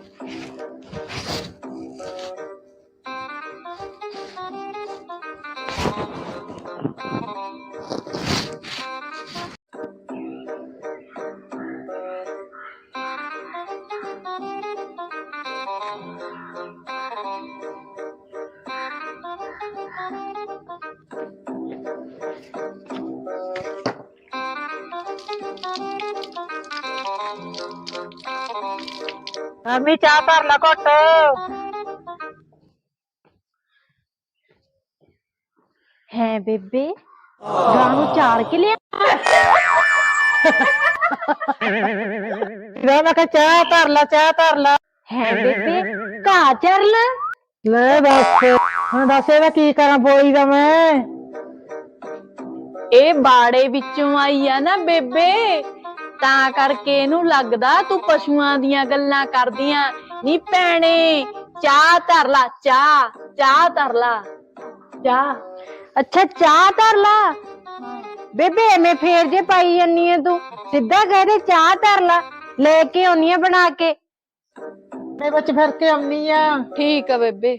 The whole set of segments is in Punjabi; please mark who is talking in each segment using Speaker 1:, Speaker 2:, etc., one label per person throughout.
Speaker 1: Thank you. ਮੰਮੀ ਚਾਹ ਭਰ ਲਾ ਘੁੱਟ
Speaker 2: ਹੈ ਬੇਬੇ ਗਾਂ ਨੂੰ ਚਾਰ ਕੇ ਲਿਆ
Speaker 1: ਲੈ ਮੈਂ ਕਿਹਾ ਚਾਹ ਧਰ ਲਾ ਚਾਹ ਧਰ ਲਾ
Speaker 2: ਹੈ ਬੇਬੇ ਘਾ ਚਰ ਲੈ
Speaker 1: ਲੈ ਦੱਸ ਹੁਣ ਦੱਸ ਇਹਦਾ ਕੀ ਕਰਾਂ ਬੋਲੀ ਦਾ ਮੈਂ
Speaker 3: ਇਹ ਬਾੜੇ ਵਿੱਚੋਂ ਆਈ ਆ ਨਾ ਬੇਬੇ ਤਾਂ ਕਰਕੇ ਇਹਨੂੰ ਲੱਗਦਾ ਤੂੰ ਪਸ਼ੂਆਂ ਦੀਆਂ ਗੱਲਾਂ ਕਰਦੀਆਂ। ਨੀ ਭੈਣੇ ਚਾਹ ਧਰ ਲਾ ਚਾਹ ਚਾਹ ਧਰ ਲਾ। ਚਾਹ।
Speaker 2: ਅੱਛਾ ਚਾਹ ਧਰ ਲਾ? ਬੇਬੇ ਐਵੇਂ ਫੇਰ ਜੇ ਪਾਈ ਜੰਨੀ ਐ ਤੂੰ। ਸਿੱਧਾ ਕਹਿ ਦੇ ਚਾਹ ਧਰ ਲਾ। ਲੈ ਕੇ ਆਉਣੀ ਆ ਬਣਾ ਕੇ।
Speaker 1: ਮੈਂ ਵਿੱਚ ਫਿਰ ਕੇ ਆਉਣੀ ਆ।
Speaker 3: ਠੀਕ ਆ ਬੇਬੇ।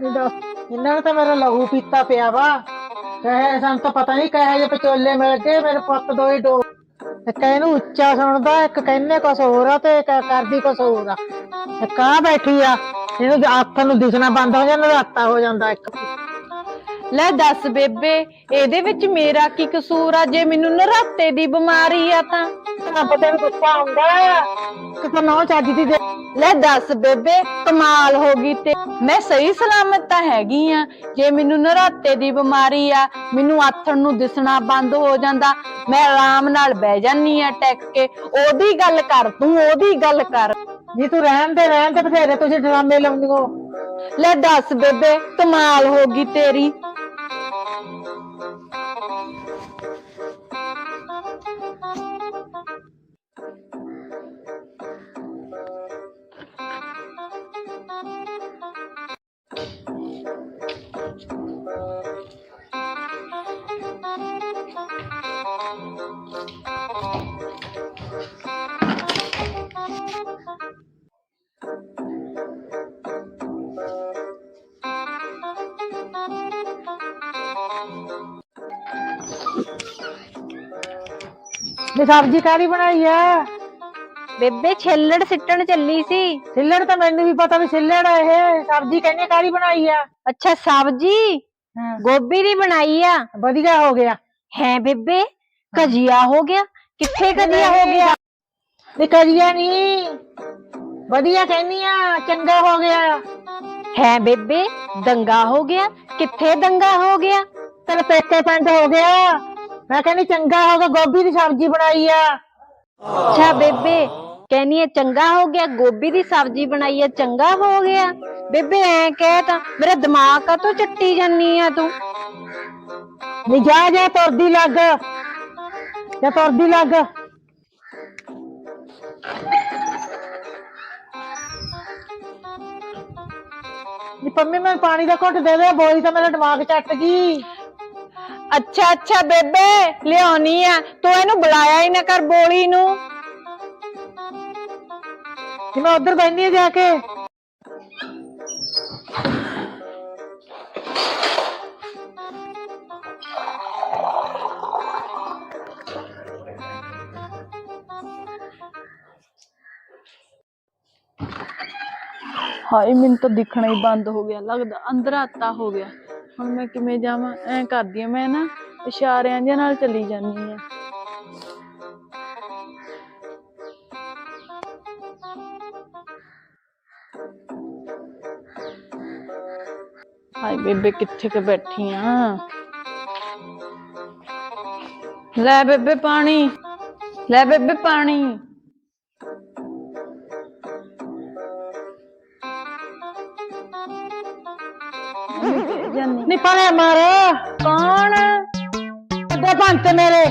Speaker 1: ਇਹ ਦੱਸ, ਇਹਨਾਂ ਨੇ ਤਾਂ ਮੇਰਾ ਲਹੂ ਪੀਤਾ ਪਿਆ ਵਾ। ਕਹੇ ਸਾਨੂੰ ਤਾਂ ਪਤਾ ਨਹੀਂ ਕਹੇ ਜੇ ਪਚੋਲੇ ਮਿਲ ਗਏ ਮੇਰੇ ਪੁੱਤ ਦੋ ਹੀ ਡੋ ਇੱਕ ਇਹਨੂੰ ਉੱਚਾ ਸੁਣਦਾ ਇੱਕ ਕਹਿੰਨੇ ਕੁਛ ਹੋਰ ਆ ਤੇ ਇੱਕ ਕਰਦੀ ਕੁਛ ਹੋਰ ਆ। ਇੱਕ ਆ ਬੈਠੀ ਆ ਇਹਨੂੰ ਹੱਥ ਨੂੰ ਦਿਸਣਾ ਬੰਦ ਹੋ ਜਾਂਦਾ ਰਾਤਾ ਹੋ ਜਾਂਦਾ ਇੱਕ।
Speaker 3: ਲੈ ਦੱਸ ਬੇਬੇ ਇਹਦੇ ਵਿੱਚ ਮੇਰਾ ਕੀ ਕਸੂਰ ਆ? ਜੇ ਮੈਨੂੰ ਨਰਾਤੇ ਦੀ ਬਿਮਾਰੀ ਆ ਤਾਂ?
Speaker 1: ਰੱਬ ਤੇ ਵੀ ਗੁੱਸਾ ਆਉਂਦਾ ਕਿਤੇ ਨੌ ਚੱਜ ਦੀ ਦੇ
Speaker 3: ਲੈ ਦੱਸ ਬੇਬੇ ਕਮਾਲ ਹੋ ਗਈ ਤੇ। ਮੈਂ ਸਹੀ ਸਲਾਮਤ ਤਾਂ ਹੈਗੀ ਆ। ਜੇ ਮੈਨੂੰ ਨਰਾਤੇ ਦੀ ਬਿਮਾਰੀ ਆ ਮੈਨੂੰ ਆਥਣ ਨੂੰ ਦਿਸਣਾ ਬੰਦ ਹੋ ਜਾਂਦਾ ਮੈਂ ਆਰਾਮ ਨਾਲ ਬਹਿ ਜਾਨੀ ਆ ਟੈਕ ਕੇ। ਉਹਦੀ ਗੱਲ ਕਰ ਤੂੰ ਉਹਦੀ ਗੱਲ ਕਰ।
Speaker 1: ਜੀ ਤੂੰ ਰਹਿਣ ਦੇ ਰਹਿਣ ਦੇ ਬਥੇਰੇ ਤੁਸੀਂ ਡਰਾਮੇ ਲਾਉਂਦੀ ਹੋ।
Speaker 3: ਲੈ ਦੱਸ ਬੇਬੇ ਕਮਾਲ ਹੋ ਗਈ ਤੇਰੀ।
Speaker 1: ਇਹ ਸਬਜ਼ੀ ਕਾਹਦੀ ਬਣਾਈ ਆ?
Speaker 2: ਬੇਬੇ ਛੇਲੜ ਸਿੱਟਣ ਚੱਲੀ ਸੀ।
Speaker 1: ਸਿੱਲੜ ਤਾਂ ਮੈਨੂੰ ਵੀ ਪਤਾ ਵੀ ਸਿੱਲੜ ਆ ਇਹ। ਸਬਜ਼ੀ ਕਹਿੰਦੇ ਕਾਹਦੀ ਬਣਾਈ ਆ?
Speaker 2: ਅੱਛਾ ਸਬਜੀ?
Speaker 1: ਹਾਂ,
Speaker 2: ਗੋਭੀ ਦੀ ਬਣਾਈ ਆ।
Speaker 1: ਵਧੀਆ ਹੋ ਗਿਆ।
Speaker 2: ਹੈ ਬੇਬੇ ਕਜੀਆ ਹੋ ਗਿਆ। ਕਿੱਥੇ ਕਜੀਆ ਹੋ ਗਿਆ?
Speaker 1: ਤੇ ਕਰੀਆ ਨਹੀਂ ਵਧੀਆ ਕਹਿੰਦੀ ਆ ਚੰਗਾ ਹੋ ਗਿਆ।
Speaker 2: ਹੈ ਬੇਬੇ ਦੰਗਾ ਹੋ ਗਿਆ। ਕਿੱਥੇ ਦੰਗਾ ਹੋ ਗਿਆ?
Speaker 1: ਤੇਰੇ ਪੇਕੇ ਪਿੰਡ ਹੋ ਗਿਆ। ਮੈਂ ਕਹਿੰਦੀ ਚੰਗਾ ਹੋ ਗਿਆ, ਗੋਭੀ ਦੀ ਸਬਜ਼ੀ ਬਣਾਈ ਆ।
Speaker 2: ਅੱਛਾ ਬੇਬੇ, ਕਹਿੰਦੀ ਹੈ ਚੰਗਾ ਹੋ ਗਿਆ, ਗੋਭੀ ਦੀ ਸਬਜ਼ੀ ਬਣਾਈ ਹੈ ਚੰਗਾ ਹੋ ਗਿਆ। ਬੇਬੇ, ਐ ਕਹਿ ਤਾਂ, ਮੇਰਾ ਦਿਮਾਗ ਕਾ ਤੋਂ ਚੱਟੀ ਜਾਨੀ ਆ ਤੂੰ?
Speaker 1: ਨੀ ਜਾ ਜਾ, ਤੁਰਦੀ ਲੱਗ। ਜਾ, ਤੁਰਦੀ ਲੱਗ। ਨੀ ਪੰਮੀ ਮੈਂ ਪਾਣੀ ਦਾ ਘੁੱਟ ਦੇ ਦੇ ਬੋਲੀ ਤਾਂ ਮੇਰਾ ਦਿਮਾਗ ਚੱਟ ਗਈ।
Speaker 3: ਅੱਛਾ ਅੱਛਾ ਬੇਬੇ ਲਿਆਉਣੀ ਆ। ਤੂੰ ਇਹਨੂੰ ਬੁਲਾਇਆ ਹੀ ਨਾ ਕਰ ਬੋਲੀ ਨੂੰ।
Speaker 1: ਕਿ ਮੈਂ ਉਧਰ ਬੈਠੀ ਆ ਜਾ ਕੇ।
Speaker 3: ਹਾਏ ਮੈਨੂੰ ਤਾਂ ਦਿਖਣਾ ਹੀ ਬੰਦ ਹੋ ਗਿਆ ਲੱਗਦਾ ਅੰਦਰ ਆਤਾ ਹੋ ਗਿਆ। ਹੁਣ ਮੈਂ ਕਿਵੇਂ ਜਾਵਾਂ? ਐ ਕਰਦੀ ਆ ਮੈਂ ਨਾ, ਇਸ਼ਾਰਿਆਂ ਜਿਹੇ ਨਾਲ ਚੱਲੀ ਜਾਂਦੀ ਆ। ਹਾਏ ਬੇਬੇ, ਕਿੱਥੇ ਕ ਬੈਠੀ ਆ? ਲੈ ਬੇਬੇ ਪਾਣੀ, ਲੈ ਬੇਬੇ ਪਾਣੀ।
Speaker 1: ਨੀ ਪਾਣੇ ਮਾਰ।
Speaker 3: ਕੌਣ?
Speaker 1: ਅੱਗੇ ਭੰਤ ਮੇਰੇ।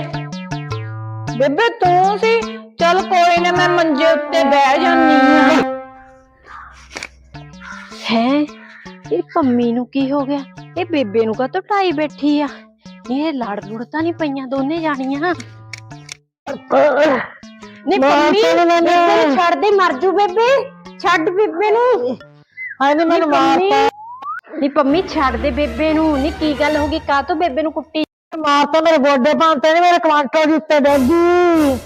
Speaker 3: ਬੇਬੇ ਤੂੰ ਸੀ। ਚੱਲ ਕੋਈ ਨਾ ਮੈਂ ਮੰਜੇ ਉੱਤੇ ਬਹਿ ਜਾਨੀ ਆ
Speaker 2: ਹੈ? ਇਹ ਪੰਮੀ ਨੂੰ ਕੀ ਹੋ ਗਿਆ? ਇਹ ਬੇਬੇ ਨੂੰ ਕਾ ਤੋਂ ਢਾਈ ਬੈਠੀ ਆ? ਇਹ ਲੜ ਲੁੜ ਤਾਂ ਨਹੀਂ ਪਈਆਂ ਦੋਨੇ ਜਾਣੀਆਂ। ਨਹੀਂ
Speaker 1: ਮਾਰ
Speaker 2: ਪੰਮੀ
Speaker 1: ਨਾ।
Speaker 2: ਬੇਬੇ ਨੂੰ ਛੱਡ ਦੇ ਮਰ ਜੂ ਬੇਬੇ। ਛੱਡ ਬੇਬੇ ਨੂੰ।
Speaker 1: ਹਾਏ ਨੀ ਮੈਨੂੰ
Speaker 2: ਪੰਮੀ
Speaker 1: ਮਾਰਤਾ।
Speaker 2: ਨਹੀਂ ਪੰਮੀ ਛੱਡ ਦੇ ਬੇਬੇ ਨੂੰ। ਨਹੀਂ ਕੀ ਗੱਲ ਹੋ ਗਈ? ਕਾਹ ਤੋਂ ਬੇਬੇ ਨੂੰ ਕੁੱਟੀ?
Speaker 1: ਮਾਰਤਾ ਮੇਰੇ ਗੋਡੇ ਭਾਂਤੇ ਨੇ ਮੇਰੇ ਕਮਾਂਟਰ ਦੇ ਉੱਤੇ ਡੱਗੀ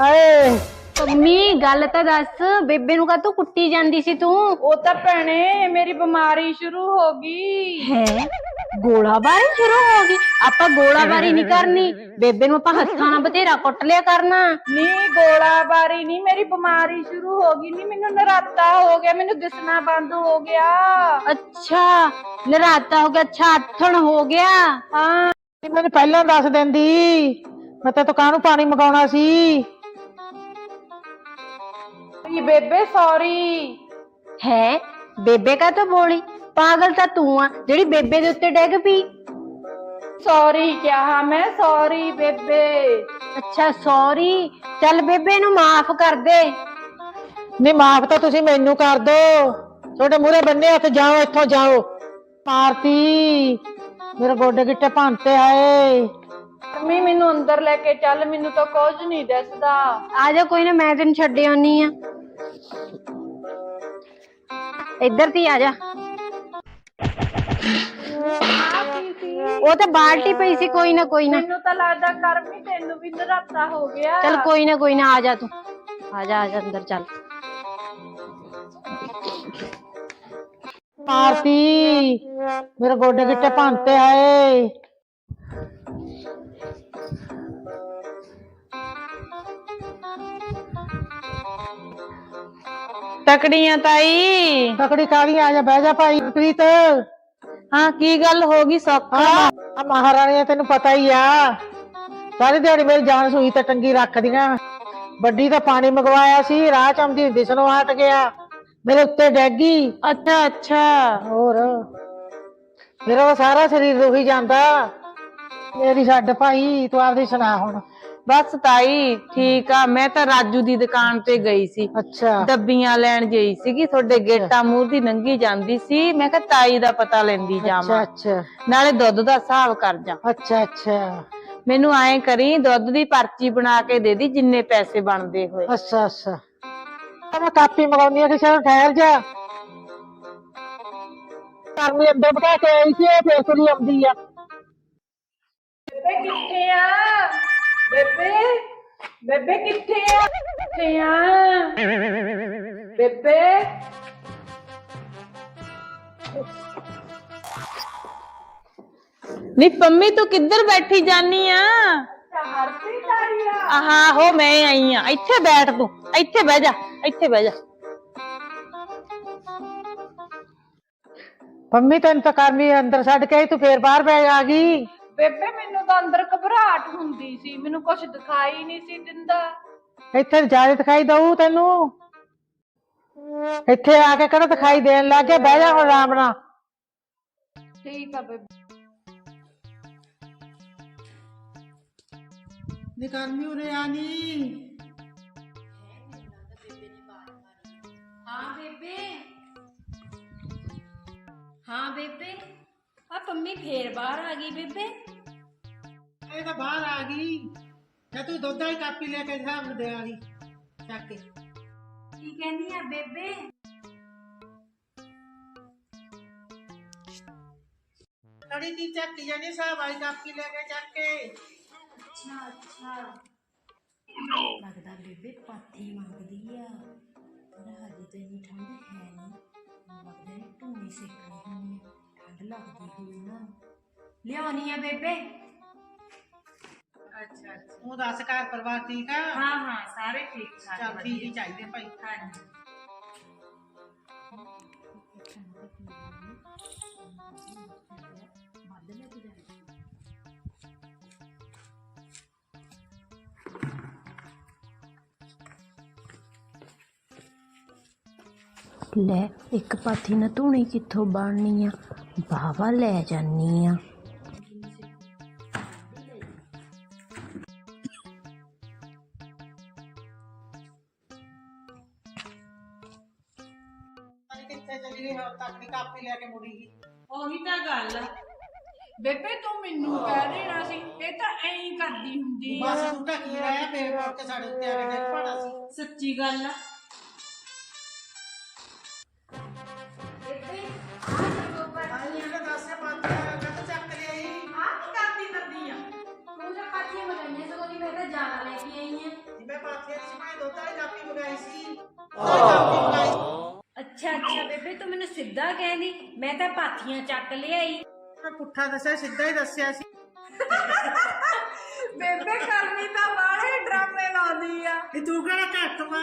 Speaker 1: ਹਾਏ।
Speaker 2: ਪੰਮੀ ਗੱਲ ਤਾਂ ਦੱਸ ਬੇਬੇ ਨੂੰ ਕਾਹ ਤੋਂ ਕੁੱਟੀ ਜਾਂਦੀ ਸੀ ਤੂੰ?
Speaker 3: ਉਹ ਤਾਂ ਭੈਣੇ ਮੇਰੀ ਬਿਮਾਰੀ ਸ਼ੁਰੂ ਹੋ ਗਈ।
Speaker 2: ਹੈ? ਗੋਲਾਬਾਰੀ ਸ਼ੁਰੂ ਹੋ ਗਈ। ਆਪਾਂ ਗੋਲਾਬਾਰੀ ਨਹੀਂ ਕਰਨੀ। ਬੇਬੇ ਨੂੰ ਆਪਾਂ ਹੱਥਾਂ ਨਾਲ ਬਥੇਰਾ ਕੁੱਟ ਲਿਆ ਕਰਨਾ।
Speaker 3: ਨੀ ਗੋਲਾਬਾਰੀ ਨਹੀਂ। ਮੇਰੀ ਬਿਮਾਰੀ ਸ਼ੁਰੂ ਹੋ ਗਈ ਨਹੀਂ ਮੈਨੂੰ ਨਰਾਤਾ ਹੋ ਗਿਆ। ਮੈਨੂੰ ਦਿਸਣਾ ਬੰਦ ਹੋ ਗਿਆ।
Speaker 2: ਅੱਛਾ। ਨਰਾਤਾ ਹੋ ਗਿਆ। ਅੱਛਾ ਆਥਣ ਹੋ ਗਿਆ।
Speaker 3: ਹਾਂ।
Speaker 1: ਨੀ ਮੈਨੂੰ ਪਹਿਲਾਂ ਦੱਸ ਦਿੰਦੀ। ਮੈਂ ਤਾਂ ਕਾਹਨੂੰ ਪਾਣੀ ਮਗਾਉਣਾ ਸੀ?
Speaker 3: ਨੀ ਬੇਬੇ ਸੌਰੀ
Speaker 2: ਹੈ? ਬੇਬੇ ਕਾ ਤਾਂ ਬੋਲੀ? ਪਾਗਲ ਤਾਂ ਤੂੰ ਆ ਜਿਹੜੀ ਬੇਬੇ ਦੇ ਉੱਤੇ ਡਿੱਗ ਪਈ।
Speaker 3: ਸੌਰੀ ਕਿਹਾ ਮੈਂ ਸੌਰੀ ਬੇਬੇ।
Speaker 2: ਅੱਛਾ ਸੌਰੀ ਚੱਲ ਬੇਬੇ ਨੂੰ ਮਾਫ ਕਰ ਦੇ।
Speaker 1: ਨਹੀਂ ਮਾਫ ਤਾਂ ਤੁਸੀਂ ਮੈਨੂੰ ਕਰ ਦੋ। ਤੁਹਾਡੇ ਮੂਹਰੇ ਬੰਨੇ ਹੱਥ ਜਾਓ ਇੱਥੋਂ ਜਾਓ। ਮਾਰਤੀ ਮੇਰੇ ਗੋਡੇ ਗਿੱਟੇ ਭਾਂਤੇ ਆਏ।
Speaker 3: ਮੰਮੀ ਮੈਨੂੰ ਅੰਦਰ ਲੈ ਕੇ ਚੱਲ ਮੈਨੂੰ ਤਾਂ ਕੁਝ ਨਹੀਂ ਦਿਸਦਾ।
Speaker 2: ਆ ਜਾ ਕੋਈ ਨਾ ਮੈਂ ਤੈਨੂੰ ਛੱਡ ਆਉਣੀ ਆ। ਇੱਧਰ ਤੀ ਆ ਜਾ। ਉਹ ਤਾਂ ਬਾਲਟੀ ਪਈ ਸੀ ਕੋਈ ਨਾ ਕੋਈ ਨਾ।
Speaker 3: ਮੈਨੂੰ ਤਾਂ ਲੱਗਦਾ ਕਰਮੀ ਤੈਨੂੰ ਵੀ ਨਰਾਤਾ ਹੋ ਗਿਆ।
Speaker 2: ਚੱਲ ਕੋਈ ਨਾ ਕੋਈ ਨਾ ਆ ਜਾ ਤੂੰ। ਆ ਜਾ ਆ ਜਾ ਅੰਦਰ ਚੱਲ।
Speaker 1: ਮਾਰਤੀ ਮੇਰੇ ਗੋਡੇ ਗਿੱਟੇ ਭਾਂਤੇ ਆਏ।
Speaker 3: ਤਕੜੀਆਂ ਤਾਈ।
Speaker 1: ਤਕੜੀ ਕਾਲੀ ਆ ਜਾ ਬਹਿ ਜਾ ਭਾਈ ਪ੍ਰੀਤ
Speaker 3: ਹਾਂ ਕੀ ਗੱਲ ਹੋ ਗਈ ਸੌਖਾ?
Speaker 1: ਆ ਮਹਾਰਾਣੀ ਤੈਨੂੰ ਪਤਾ ਹੀ ਆ। ਸਾਰੀ ਦਿਹਾੜੀ ਮੇਰੀ ਜਾਨ ਸੂਈ ਤੇ ਟੰਗੀ ਰੱਖਦੀਆਂ। ਵੱਡੀ ਤਾਂ ਪਾਣੀ ਮੰਗਵਾਇਆ ਸੀ ਰਾਹ ਚ ਆਉਂਦੀ ਹੁੰਦੀ ਸਨੋਂ ਹਟ ਗਿਆ। ਮੇਰੇ ਉੱਤੇ ਡੈਗੀ
Speaker 3: ਅੱਛਾ ਅੱਛਾ।
Speaker 1: ਹੋਰ? ਮੇਰਾ ਉਹ ਸਾਰਾ ਸਰੀਰ ਰੋਹੀ ਜਾਂਦਾ। ਮੇਰੀ ਛੱਡ ਭਾਈ ਤੂੰ ਆਪਦੀ ਸੁਣਾ ਹੁਣ।
Speaker 3: ਬਸ ਤਾਈ ਠੀਕ ਆ ਮੈਂ ਤਾਂ ਰਾਜੂ ਦੀ ਦੁਕਾਨ ਤੇ ਗਈ ਸੀ।
Speaker 1: ਅੱਛਾ।
Speaker 3: ਡੱਬੀਆਂ ਲੈਣ ਗਈ ਸੀਗੀ ਤੁਹਾਡੇ ਗੇਟਾਂ ਮੂੰਹ ਦੀ ਨੰਗੀ ਜਾਂਦੀ ਸੀ ਮੈਂ ਕਿਹਾ ਤਾਈ ਦਾ ਪਤਾ ਲੈਂਦੀ ਜਾਵਾਂ।
Speaker 1: ਅੱਛਾ।
Speaker 3: ਨਾਲੇ ਦੁੱਧ ਦਾ ਹਿਸਾਬ ਕਰ ਜਾ।
Speaker 1: ਅੱਛਾ ਅੱਛਾ।
Speaker 3: ਮੈਨੂੰ ਐਂ ਕਰੀ ਦੁੱਧ ਦੀ ਪਰਚੀ ਬਣਾ ਕੇ ਦੇ ਦੀ ਜਿੰਨੇ ਪੈਸੇ ਬਣਦੇ ਹੋਏ।
Speaker 1: ਅੱਛਾ ਅੱਛਾ। ਤਾਂ ਮੈਂ ਕਾਪੀ ਮੰਗਾਉਣੀ ਆ ਕਿਸੇ ਨੂੰ ਠਹਿਰ ਜਾ। ਘਰ ਨੂੰ ਅੰਦਰ ਬਿਠਾ ਕੇ ਆਈ ਸੀ ਇਹ ਫੇਰ ਤੁਰੀ ਆਉਂਦੀ ਆ।
Speaker 3: ਬੇਬੇ ਕਿੱਥੇ ਆ? ਬੇਬੇ ਬੇਬੇ ਕਿੱਥੇ ਆ ਕਿੱਥੇ ਆ ਬੇਬੇ ਨੀ ਪੰਮੀ ਤੂੰ ਕਿੱਧਰ ਬੈਠੀ ਜਾਨੀ ਆ ਹਰਪ੍ਰੀਤ ਆਈ ਆ ਆਹਾਂ ਹੋ ਮੈਂ ਆਈ ਆ ਇੱਥੇ ਬੈਠ ਤੂੰ ਇੱਥੇ ਬਹਿ ਜਾ ਇੱਥੇ ਬਹਿ ਜਾ
Speaker 1: ਪੰਮੀ ਤੈਨੂੰ ਤਾਂ ਕਰਨੀ ਅੰਦਰ ਛੱਡ ਕੇ ਆਈ ਤੂੰ ਫੇਰ ਬਾਹਰ ਬੈ ਆ ਗਈ
Speaker 3: ਬੇਬੇ ਮੈਨੂੰ ਤਾਂ ਅੰਦਰ ਘਬਰਾਹਟ ਹੁੰਦੀ ਸੀ। ਮੈਨੂੰ ਕੁਝ ਦਿਖਾਈ ਨਹੀਂ ਸੀ ਦਿੰਦਾ।
Speaker 1: ਇੱਥੇ ਜ਼ਿਆਦਾ ਦਿਖਾਈ ਦਊ ਤੈਨੂੰ। ਇੱਥੇ ਆ ਕੇ ਕਿਹੜਾ ਦਿਖਾਈ ਦੇਣ ਲੱਗ ਗਿਆ ਬਹਿ ਜਾ ਹੁਣ ਆਰਾਮ ਨਾਲ।
Speaker 3: ਠੀਕ ਆ ਬੇਬੇ।
Speaker 1: ਨਿਕਾਲਮੀ ਉਰੇ ਆਨੀ।
Speaker 2: ਹਾਂ ਬੇਬੇ। ਹਾਂ ਬੇਬੇ। ਆ ਪੰਮੀ ਫੇਰ ਬਾਹਰ ਆ ਗਈ ਬੇਬੇ
Speaker 1: ਇਹ ਤਾਂ ਬਾਹਰ ਆ ਗਈ ਤੇ ਤੂੰ ਦੁੱਧ ਵਾਲੀ ਕਾਪੀ ਲੈ ਕੇ ਹਿਸਾਬ ਦੇ ਆ ਗਈ ਚੱਕ ਕੇ
Speaker 2: ਕੀ ਕਹਿੰਦੀ ਆ ਬੇਬੇ
Speaker 1: ਕੜੀ ਦੀ ਚੱਕ ਜਾਨੀ ਹਿਸਾਬ ਵਾਲੀ ਕਾਪੀ ਲੈ ਕੇ ਚੱਕ ਕੇ
Speaker 2: ਅੱਛਾ ਅੱਛਾ ਲੱਗਦਾ ਬੇਬੇ ਪਾਥੀ ਮੰਗਦੀ ਆ ਪਰ ਹਜੇ ਤੇ ਇੰਨੀ ਠੰਡ ਹੈ ਨਹੀਂ ਮੈਨੂੰ ਲੱਗਦਾ ਇਹ ਢੂਣੀ ਸੇਕਣੀ ਹੁੰਦੀ ਆ ਠੰਡ ਲੱਗਦੀ ਹੋਈ ਨਾ ਲਿਆਉਣੀ ਆ ਬੇਬੇ।
Speaker 1: ਅੱਛਾ ਤੂੰ ਦੱਸ ਘਰ ਪਰਿਵਾਰ ਠੀਕ ਆ?
Speaker 2: ਹਾਂ ਹਾਂ ਸਾਰੇ ਠੀਕ
Speaker 1: ਚੱਲ ਠੀਕ ਹੀ ਚਾਹੀਦੇ ਭਾਈ।
Speaker 2: ਹਾਂਜੀ। ਲੈ ਇੱਕ ਪਾਥੀ ਨਾ ਧੂਣੀ ਕਿੱਥੋਂ ਬਣਨੀ ਆ। ਬਾਵਾ ਲੈ ਜਾਨੀ ਆ।
Speaker 1: ਕਿੱਥੇ ਚਲੀ ਗਈ ਹੋਰ ਤੱਕ ਦੀ ਕਾਪੀ ਲੈ ਕੇ ਮੁੜੀ ਗਈ
Speaker 3: ਉਹੀ ਤਾਂ ਗੱਲ ਆ।
Speaker 4: ਬੇਬੇ ਤੂੰ ਮੈਨੂੰ ਕਹਿ ਦੇਣਾ ਸੀ ਇਹ ਤਾਂ ਐਂ ਹੀ ਕਰਦੀ ਹੁੰਦੀ ਆ।
Speaker 1: ਬਸ ਤੂੰ ਢੱਕੀ ਰਹਿ ਫੇਰ ਮੁੜ ਕੇ ਸਾਡੇ ਉੱਤੇ ਆ ਕੇ ਡਿੱਗ ਪੜਾ ਸੀ।
Speaker 4: ਸੱਚੀ ਗੱਲ ਆ।
Speaker 2: ਅੱਛਾ ਅੱਛਾ ਬੇਬੇ ਤੂੰ ਮੈਨੂੰ ਸਿੱਧਾ ਕਹਿੰਦੀ ਮੈਂ ਤਾਂ ਪਾਥੀਆਂ ਚੱਕ ਲਿਆਈ।
Speaker 1: ਮੈਂ ਪੁੱਠਾ ਦੱਸਿਆ ਸਿੱਧਾ ਹੀ ਦੱਸਿਆ ਸੀ।
Speaker 4: ਬੇਬੇ ਕਰਨੀ ਤਾਂ ਬਾਹਲੇ ਡਰਾਮੇ ਲਾਉਂਦੀ ਆ।
Speaker 1: ਇਹ ਤੂੰ ਕਿਹੜਾ ਘੱਟ ਵਾ?